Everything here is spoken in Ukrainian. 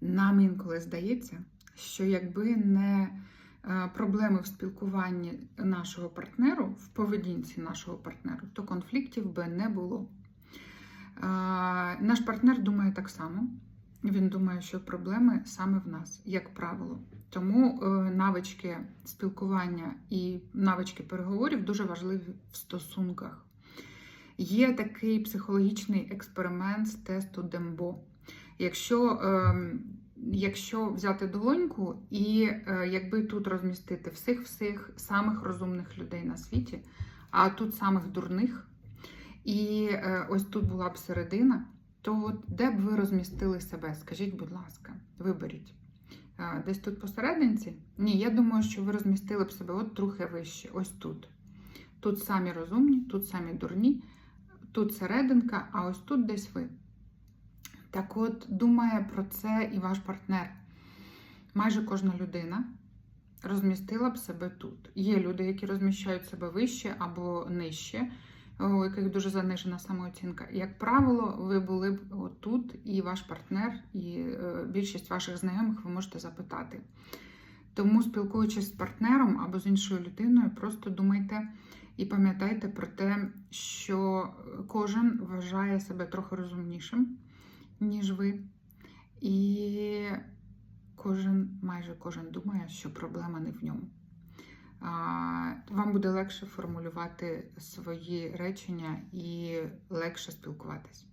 Нам інколи здається, що якби не е, проблеми в спілкуванні нашого партнеру, в поведінці нашого партнеру, то конфліктів би не було. Е, Наш партнер думає так само. Він думає, що проблеми саме в нас, як правило. Тому е, навички спілкування і навички переговорів дуже важливі в стосунках. Є такий психологічний експеримент з тесту Дембо. Якщо, е, якщо взяти долоньку і е, якби тут розмістити всіх-всіх самих розумних людей на світі, а тут самих дурних, і е, ось тут була б середина, то от де б ви розмістили себе? Скажіть, будь ласка, виберіть. Е, Десь тут посерединці? Ні, я думаю, що ви розмістили б себе от трохи вище, ось тут. Тут самі розумні, тут самі дурні, тут серединка, а ось тут десь ви. Так от, думає про це і ваш партнер. Майже кожна людина розмістила б себе тут. Є люди, які розміщають себе вище або нижче, у яких дуже занижена самооцінка. Як правило, ви були б отут, і ваш партнер, і е, більшість ваших знайомих ви можете запитати. Тому, спілкуючись з партнером або з іншою людиною, просто думайте і пам'ятайте про те, що кожен вважає себе трохи розумнішим, ніж ви. І кожен, майже кожен думає, що проблема не в ньому. Вам буде легше формулювати свої речення і легше спілкуватись.